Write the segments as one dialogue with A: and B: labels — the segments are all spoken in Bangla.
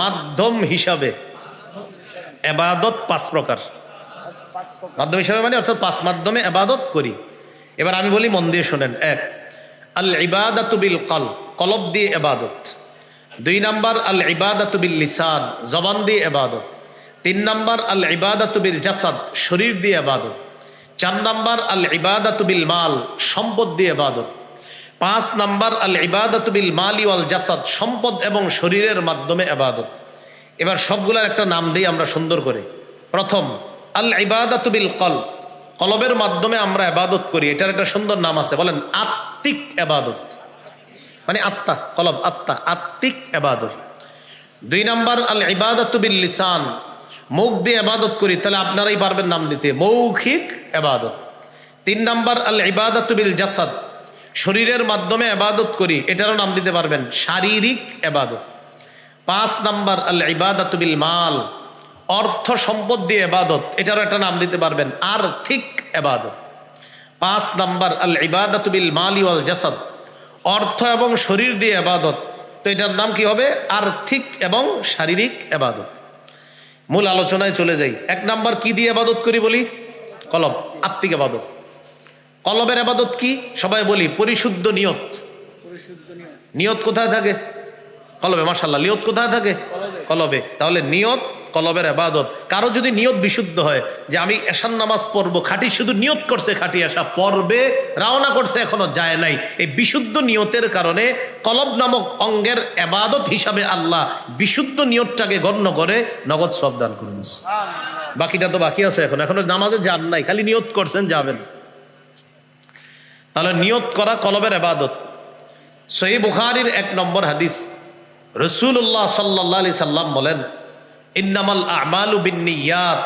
A: মাধ্যম হিসাবে। এবাদত পাঁচ প্রকার। মাধ্যম হিসাবে মানে অর্থাৎ পাঁচ মাধ্যমে এবাদত করি। এবার আমি বলি মন দিয়ে শোনেন। এক আল ইবাদাতু বিল কল কলব দিয়ে এবাদত। দুই নাম্বার আল ইবাদাতু বিল লিসান জবান দিয়ে এবাদত। তিন নাম্বার আল ইবাদাতু বিল জাসাদ শরীর দিয়ে এবাদত। চার নাম্বার আল ইবাদাতু বিল মাল সম্পদ দিয়ে এবাদত। পাঁচ নাম্বার আল ইবাদাতু বিল মালি ওয়াল জাসাদ সম্পদ এবং শরীরের মাধ্যমে এবাদত এবার সবগুলার একটা নাম দিই আমরা সুন্দর করে। প্রথম আল ইবাদাতু বিল কল কলবের মাধ্যমে আমরা এবাদত করি, এটার একটা সুন্দর নাম আছে, বলেন আত্মিক এবাদত মানে আত্মা, কলব, আত্মা, আত্মিক এবাদত দুই নাম্বার আল ইবাদত বিল লিসান মুখ দিয়ে এবাদত করি, তাহলে আপনারাই পারবেন নাম দিতে, মৌখিক এবাদত তিন নাম্বার আল ইবাদত বিল জাসাদ শরীরের মাধ্যমে এবাদত করি, এটারও নাম দিতে পারবেন, শারীরিক এবাদত পাঁচ নাম্বার, আল ইবাদত বিল মাল, অর্থ সম্পদ দিয়ে এবাদত এটারও একটা নাম দিতে পারবেন, আর্থিক এবাদত পাঁচ নাম্বার, আল ইবাদত বিল মালি ওয়াল জাসাদ, অর্থ এবং শরীর দিয়ে এবাদত তো এটার নাম কি হবে? আর্থিক এবং শারীরিক এবাদত মূল আলোচনায় চলে যাই। এক নাম্বার, কি দিয়ে এবাদত করি বলি? কলব আত্মিক এবাদত কলবের এবাদত কি? সবাই বলি পরিশুদ্ধ নিয়ত। নিয়ত কোথায় থাকে? কলবে মাসাল্লাহ নিয়ত কোথায় থাকে? কলবে। তাহলে নিয়ত কলবের আবাদত। কারও যদি নিয়ত বিশুদ্ধ হয় যে আমি এশান নামাজ পড়ব খাঁটি শুধু নিয়ত করছে খাঁটি আসা পর্বে রওনা করছে এখনও যায় নাই। এই বিশুদ্ধ নিয়তের কারণে কলব নামক অঙ্গের এবাদত হিসাবে আল্লাহ বিশুদ্ধ নিয়তটাকে গণ্য করে নগদ সব দান করুন বাকিটা তো বাকি আছে এখন। এখনও নামাজে যান নাই খালি নিয়ত করছেন যাবেন। তাহলে নিয়ত করা কলবের এবাদত। সহি বুখারির এক নম্বর হাদিস। রসুল্লাহ সাল্লাহ আলি সাল্লাম বলেন ইন্নামাল আমালু বিনিয়াত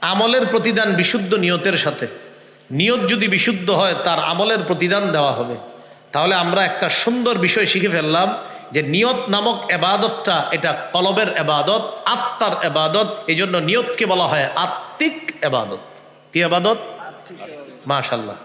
A: আমলের প্রতিদান বিশুদ্ধ নিয়তের সাথে। নিয়ত যদি বিশুদ্ধ হয় তার আমলের প্রতিদান দেওয়া হবে। তাহলে আমরা একটা সুন্দর বিষয় শিখে ফেললাম যে নিয়ত নামক এবাদতটা এটা কলবের এবাদত আত্মার এবাদত এই জন্য নিয়তকে বলা হয় আত্মিক এবাদত। কি এবাদত? মাশাল্লাহ